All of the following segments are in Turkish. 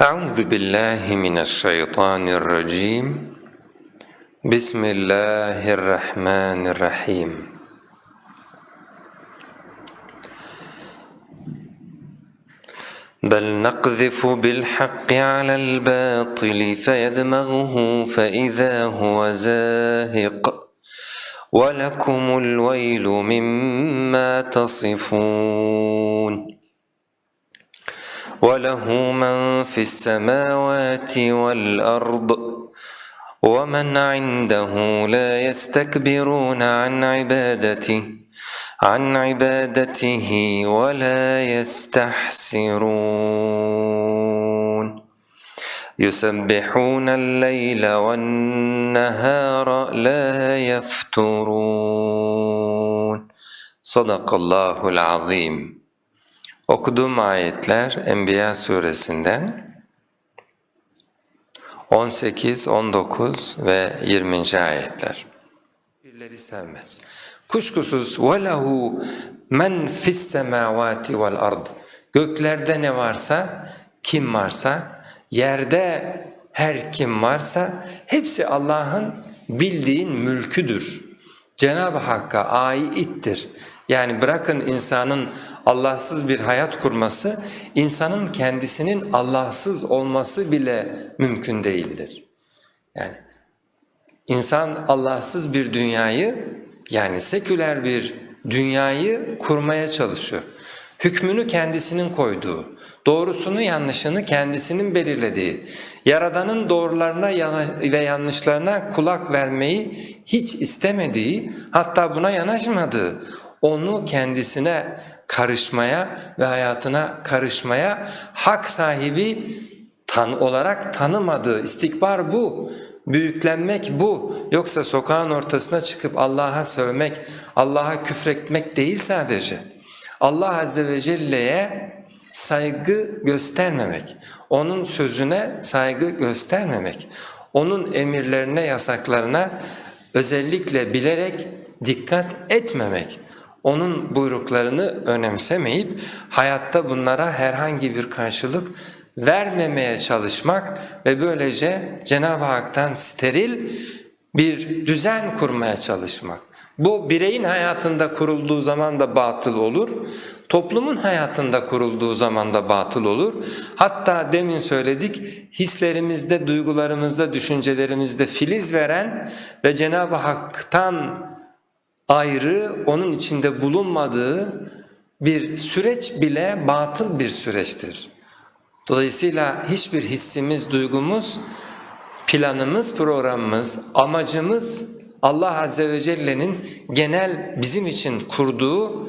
أعوذ بالله من الشيطان الرجيم. بسم الله الرحمن الرحيم. بل نقذف بالحق على الباطل فيدمغه فإذا هو زاهق. ولكم الويل مما تصفون. وله من في السماوات والأرض ومن عنده لا يستكبرون عن عبادته عن عبادته ولا يستحسرون. يسبحون الليل والنهار لا يفترون. صدق الله العظيم. Okuduğum ayetler Enbiya suresinden 18, 19 ve 20. ayetler. Birleri sevmez. Kuşkusuz وَلَهُ men fis semavati vel ard. Göklerde ne varsa, kim varsa, yerde her kim varsa hepsi Allah'ın bildiğin mülküdür. Cenab-ı Hakk'a aittir. Yani bırakın insanın Allahsız bir hayat kurması, insanın kendisinin Allahsız olması bile mümkün değildir. Yani insan Allahsız bir dünyayı yani seküler bir dünyayı kurmaya çalışıyor. Hükmünü kendisinin koyduğu, doğrusunu yanlışını kendisinin belirlediği, Yaradan'ın doğrularına ve yanlışlarına kulak vermeyi hiç istemediği, hatta buna yanaşmadığı, onu kendisine karışmaya ve hayatına karışmaya hak sahibi tan olarak tanımadığı istikbar bu. Büyüklenmek bu. Yoksa sokağın ortasına çıkıp Allah'a sövmek, Allah'a küfretmek değil sadece. Allah Azze ve Celle'ye saygı göstermemek, O'nun sözüne saygı göstermemek, O'nun emirlerine, yasaklarına özellikle bilerek dikkat etmemek, O'nun buyruklarını önemsemeyip hayatta bunlara herhangi bir karşılık vermemeye çalışmak ve böylece Cenab-ı Hak'tan steril bir düzen kurmaya çalışmak. Bu bireyin hayatında kurulduğu zaman da batıl olur, toplumun hayatında kurulduğu zaman da batıl olur. Hatta demin söyledik hislerimizde, duygularımızda, düşüncelerimizde filiz veren ve Cenab-ı Hak'tan ayrı, onun içinde bulunmadığı bir süreç bile batıl bir süreçtir. Dolayısıyla hiçbir hissimiz, duygumuz, planımız, programımız, amacımız Allah Azze ve Celle'nin genel bizim için kurduğu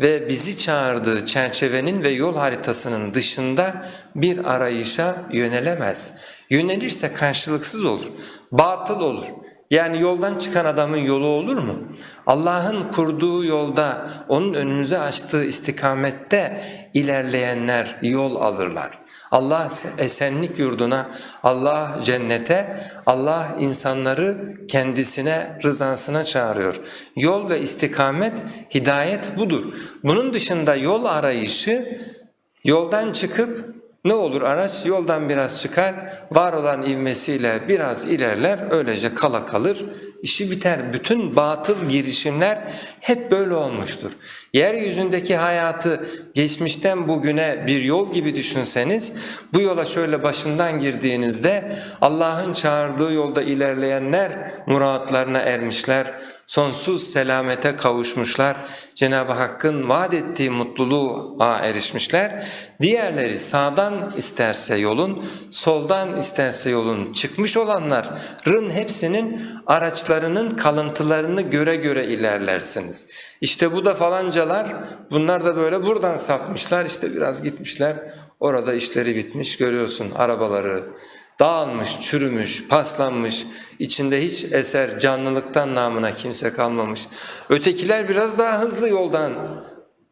ve bizi çağırdığı çerçevenin ve yol haritasının dışında bir arayışa yönelemez. Yönelirse karşılıksız olur, batıl olur. Yani yoldan çıkan adamın yolu olur mu? Allah'ın kurduğu yolda, onun önümüze açtığı istikamette ilerleyenler yol alırlar. Allah esenlik yurduna, Allah cennete, Allah insanları kendisine, rızasına çağırıyor. Yol ve istikamet, hidayet budur. Bunun dışında yol arayışı, yoldan çıkıp ne olur araç yoldan biraz çıkar, var olan ivmesiyle biraz ilerler, öylece kala kalır, işi biter. Bütün batıl girişimler hep böyle olmuştur. Yeryüzündeki hayatı geçmişten bugüne bir yol gibi düşünseniz, bu yola şöyle başından girdiğinizde Allah'ın çağırdığı yolda ilerleyenler muratlarına ermişler, sonsuz selamete kavuşmuşlar, Cenab-ı Hakk'ın vaat ettiği mutluluğa erişmişler. Diğerleri sağdan isterse yolun, soldan isterse yolun çıkmış olanların hepsinin araçlarının kalıntılarını göre göre ilerlersiniz. İşte bu da falancalar, bunlar da böyle buradan sapmışlar, işte biraz gitmişler, orada işleri bitmiş görüyorsun arabaları, dağılmış, çürümüş, paslanmış, içinde hiç eser, canlılıktan namına kimse kalmamış. Ötekiler biraz daha hızlı yoldan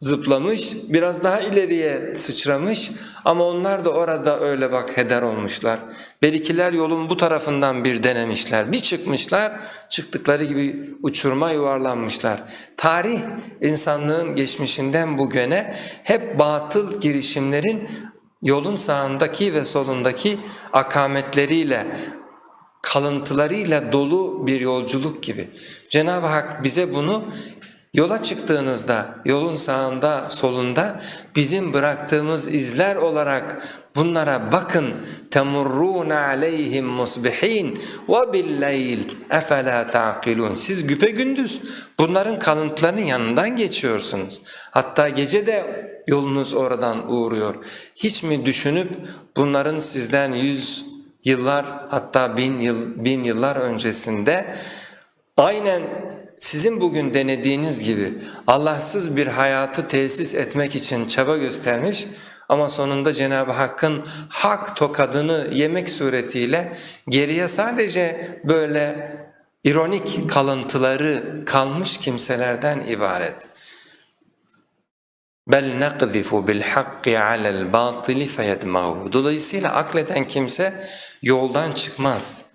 zıplamış, biraz daha ileriye sıçramış ama onlar da orada öyle bak heder olmuşlar. Berikiler yolun bu tarafından bir denemişler, bir çıkmışlar, çıktıkları gibi uçurma yuvarlanmışlar. Tarih insanlığın geçmişinden bugüne hep batıl girişimlerin Yolun sağındaki ve solundaki akametleriyle, kalıntılarıyla dolu bir yolculuk gibi. Cenab-ı Hak bize bunu yola çıktığınızda, yolun sağında, solunda bizim bıraktığımız izler olarak bunlara bakın. Temurrun aleyhim musbihin ve billeyl efela taqilun. Siz güpe gündüz bunların kalıntılarının yanından geçiyorsunuz. Hatta gece de yolunuz oradan uğruyor. Hiç mi düşünüp bunların sizden yüz yıllar hatta bin, yıl, bin yıllar öncesinde aynen sizin bugün denediğiniz gibi Allahsız bir hayatı tesis etmek için çaba göstermiş ama sonunda Cenab-ı Hakk'ın hak tokadını yemek suretiyle geriye sadece böyle ironik kalıntıları kalmış kimselerden ibaret. Bel nakzifu bil hakki alel batili feyedmahu. Dolayısıyla akleden kimse yoldan çıkmaz.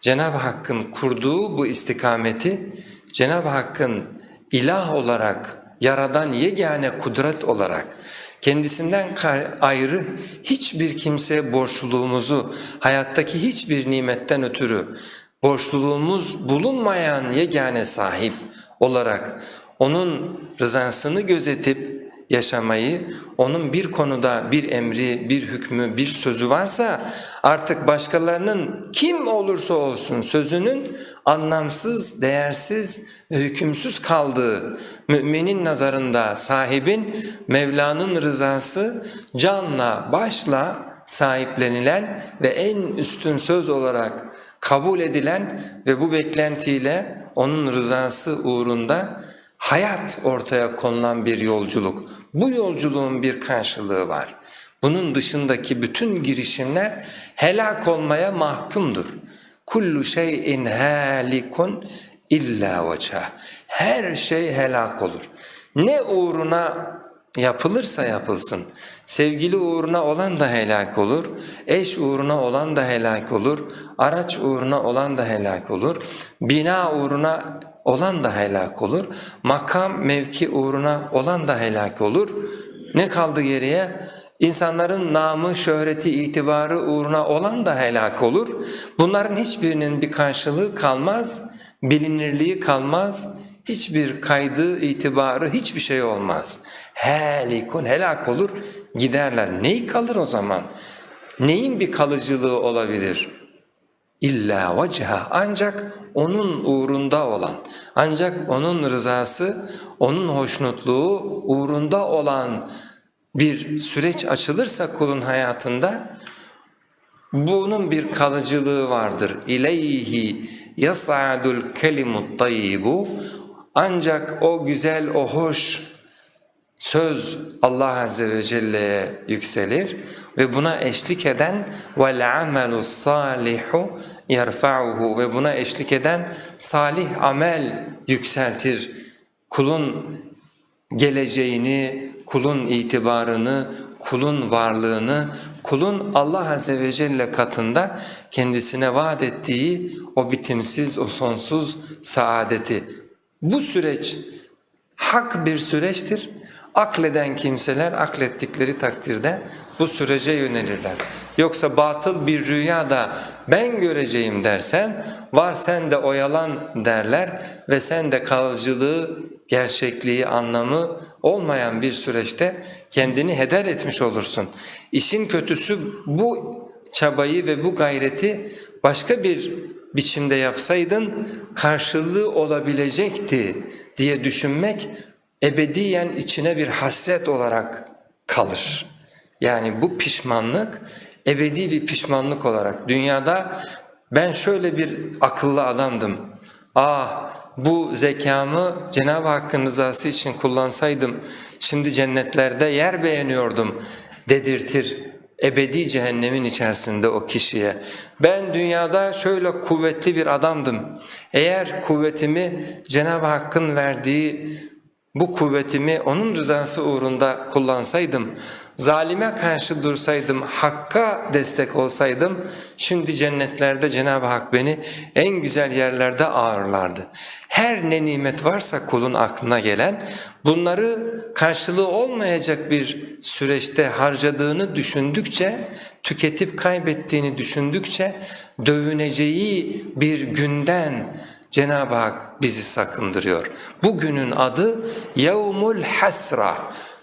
Cenab-ı Hakk'ın kurduğu bu istikameti Cenab-ı Hakk'ın ilah olarak yaradan yegane kudret olarak kendisinden ayrı hiçbir kimseye borçluluğumuzu hayattaki hiçbir nimetten ötürü borçluluğumuz bulunmayan yegane sahip olarak onun rızasını gözetip yaşamayı, onun bir konuda bir emri, bir hükmü, bir sözü varsa artık başkalarının kim olursa olsun sözünün anlamsız, değersiz ve hükümsüz kaldığı müminin nazarında sahibin Mevla'nın rızası canla başla sahiplenilen ve en üstün söz olarak kabul edilen ve bu beklentiyle onun rızası uğrunda hayat ortaya konulan bir yolculuk. Bu yolculuğun bir karşılığı var. Bunun dışındaki bütün girişimler helak olmaya mahkumdur. Kullu şeyin halikun illa vecah. Her şey helak olur. Ne uğruna yapılırsa yapılsın. Sevgili uğruna olan da helak olur, eş uğruna olan da helak olur, araç uğruna olan da helak olur, bina uğruna olan da helak olur, makam mevki uğruna olan da helak olur. Ne kaldı geriye? İnsanların namı, şöhreti, itibarı uğruna olan da helak olur. Bunların hiçbirinin bir karşılığı kalmaz, bilinirliği kalmaz, hiçbir kaydı, itibarı, hiçbir şey olmaz. Helikun, helak olur, giderler. Neyi kalır o zaman? Neyin bir kalıcılığı olabilir? İlla veciha ancak onun uğrunda olan, ancak onun rızası, onun hoşnutluğu uğrunda olan bir süreç açılırsa kulun hayatında bunun bir kalıcılığı vardır. İleyhi yas'adul kelimut tayyibu. Ancak o güzel, o hoş söz Allah Azze ve Celle'ye yükselir ve buna eşlik eden amelu salihu yerfa'uhu ve buna eşlik eden salih amel yükseltir. Kulun geleceğini, kulun itibarını, kulun varlığını, kulun Allah Azze ve Celle katında kendisine vaat ettiği o bitimsiz, o sonsuz saadeti. Bu süreç hak bir süreçtir. Akleden kimseler aklettikleri takdirde bu sürece yönelirler. Yoksa batıl bir rüyada ben göreceğim dersen var sen de oyalan derler ve sen de kalıcılığı, gerçekliği, anlamı olmayan bir süreçte kendini heder etmiş olursun. İşin kötüsü bu çabayı ve bu gayreti başka bir biçimde yapsaydın karşılığı olabilecekti diye düşünmek ebediyen içine bir hasret olarak kalır. Yani bu pişmanlık ebedi bir pişmanlık olarak dünyada ben şöyle bir akıllı adamdım. Ah bu zekamı Cenab-ı Hakk'ın rızası için kullansaydım şimdi cennetlerde yer beğeniyordum dedirtir ebedi cehennemin içerisinde o kişiye. Ben dünyada şöyle kuvvetli bir adamdım. Eğer kuvvetimi Cenab-ı Hakk'ın verdiği bu kuvvetimi onun rızası uğrunda kullansaydım, zalime karşı dursaydım, hakka destek olsaydım, şimdi cennetlerde Cenab-ı Hak beni en güzel yerlerde ağırlardı. Her ne nimet varsa kulun aklına gelen, bunları karşılığı olmayacak bir süreçte harcadığını düşündükçe, tüketip kaybettiğini düşündükçe, dövüneceği bir günden, Cenab-ı Hak bizi sakındırıyor. Bugünün adı Yevmul Hasra.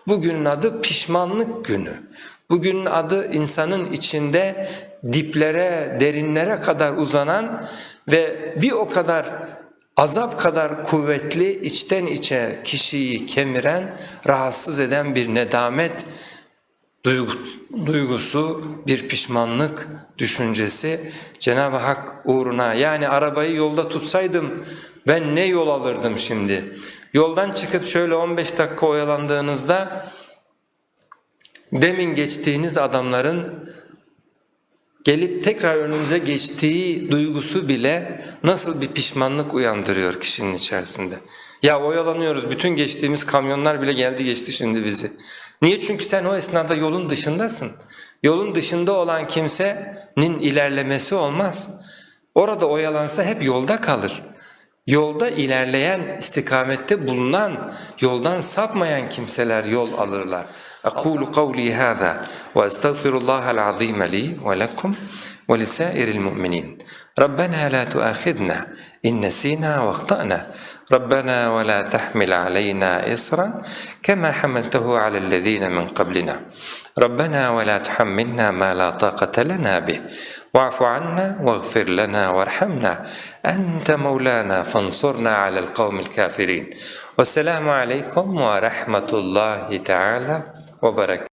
Bugünün adı pişmanlık günü. Bugünün adı insanın içinde diplere, derinlere kadar uzanan ve bir o kadar azap kadar kuvvetli içten içe kişiyi kemiren, rahatsız eden bir nedamet duygu- duygusu, bir pişmanlık düşüncesi Cenab-ı Hak uğruna yani arabayı yolda tutsaydım ben ne yol alırdım şimdi? Yoldan çıkıp şöyle 15 dakika oyalandığınızda demin geçtiğiniz adamların gelip tekrar önünüze geçtiği duygusu bile nasıl bir pişmanlık uyandırıyor kişinin içerisinde. Ya oyalanıyoruz bütün geçtiğimiz kamyonlar bile geldi geçti şimdi bizi. Niye? Çünkü sen o esnada yolun dışındasın. Yolun dışında olan kimsenin ilerlemesi olmaz. Orada oyalansa hep yolda kalır. Yolda ilerleyen, istikamette bulunan, yoldan sapmayan kimseler yol alırlar. أقول قولي هذا وأستغفر الله العظيم لي ولكم ولسائر المؤمنين ربنا لا تؤاخذنا إن نسينا واخطأنا. ربنا ولا تحمل علينا إصرا كما حملته على الذين من قبلنا. ربنا ولا تحملنا ما لا طاقة لنا به. واعف عنا واغفر لنا وارحمنا. أنت مولانا فانصرنا على القوم الكافرين. والسلام عليكم ورحمة الله تعالى وبركاته.